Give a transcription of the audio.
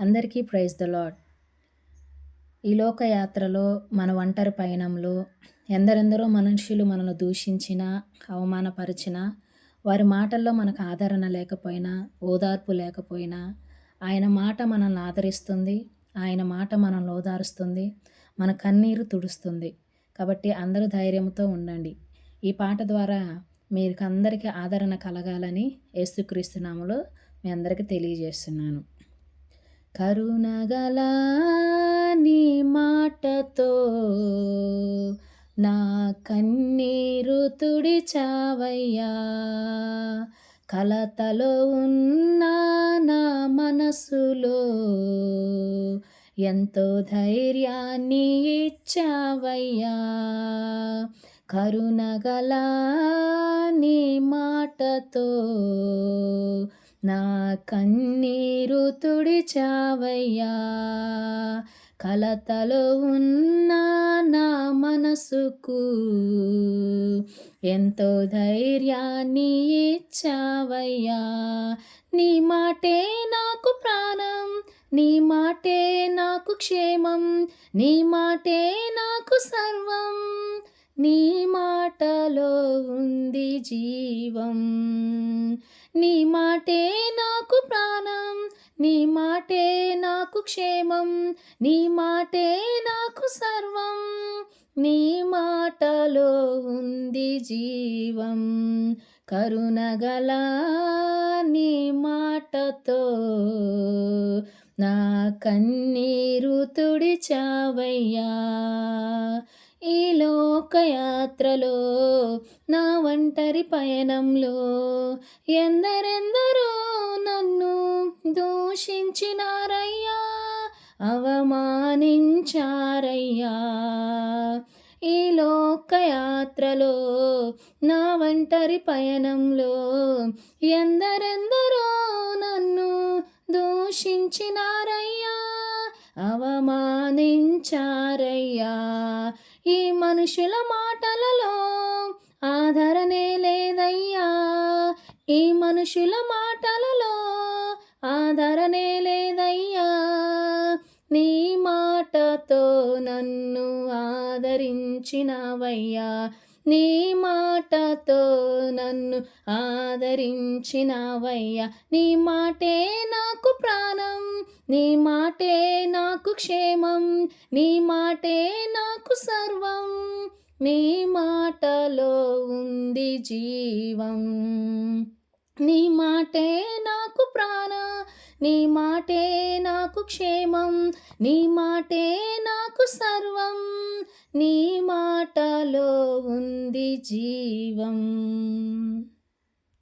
అందరికీ praise the lord ఈ లోకయాత్రలో మన ఒంటరి పయనంలో ఎందరెందరో మనుషులు మనల్ని దూషించినా అవమానపరిచినా వారి మాటల్లో మనకు ఆదరణ లేకపోయినా ఓదార్పు లేకపోయినా ఆయన మాట మనల్ని ఆదరిస్తుంది ఆయన మాట మనల్ని ఓదారుస్తుంది మన కన్నీరు తుడుస్తుంది. కాబట్టి అందరూ ధైర్యంతో ఉండండి. ఈ పాట ద్వారా మీకు అందరికీ ఆదరణ కలగాలని యేసుక్రీస్తునాములో మీ అందరికీ తెలియజేస్తున్నాను. కరుణగల నీ మాటతో నా కన్నీరు తుడిచావయ్యా. కలతలో ఉన్న నా మనసులో ఎంతో ధైర్యాన్ని ఇచ్చావయ్యా. కరుణగల నీ మాటతో నా కన్నీరు తుడిచావయ్యా కలతలో ఉన్న నా మనసుకు ఎంతో ధైర్యాన్ని ఇచ్చావయ్యా. నీ మాటే నాకు ప్రాణం నీ మాటే నాకు క్షేమం నీ మాటే నాకు సర్వం నీ మాటలో ఉంది జీవం. నీ మాటే నాకు ప్రాణం నీ మాటే నాకు క్షేమం నీ మాటే నాకు సర్వం నీ మాటలో ఉంది జీవం. కరుణగల నీ మాటతో నా కన్నీరు తుడిచావయ్యా. ఈ లోకయాత్రలో నా ఒంటరి పయనంలో ఎందరెందరో నన్ను దూషించినారయ్యా అవమానించారయ్యా. ఈ లోకయాత్రలో నా ఒంటరి పయనంలో ఎందరెందరో నన్ను దూషించినారయ్యా అవమానించారయ్యా. ఈ మనుషుల మాటలలో ఆదరణే లేదయ్యా. ఈ మనుషుల మాటలలో ఆదరణే లేదయ్యా. నీ మాటతో నన్ను ఆదరించినవయ్యా. నీ మాటతో నన్ను ఆదరించినవయ్యా. నీ మాటే నాకు ప్రాణం నీ మాటే నాకు క్షేమం నీ మాటే నాకు సర్వం. నీ మాటలో ఉంది జీవం. నీ మాటే నాకు ప్రాణ నీ మాటే నాకు క్షేమం నీ మాటే నాకు సర్వం. నీ మాటలో ఉంది జీవం.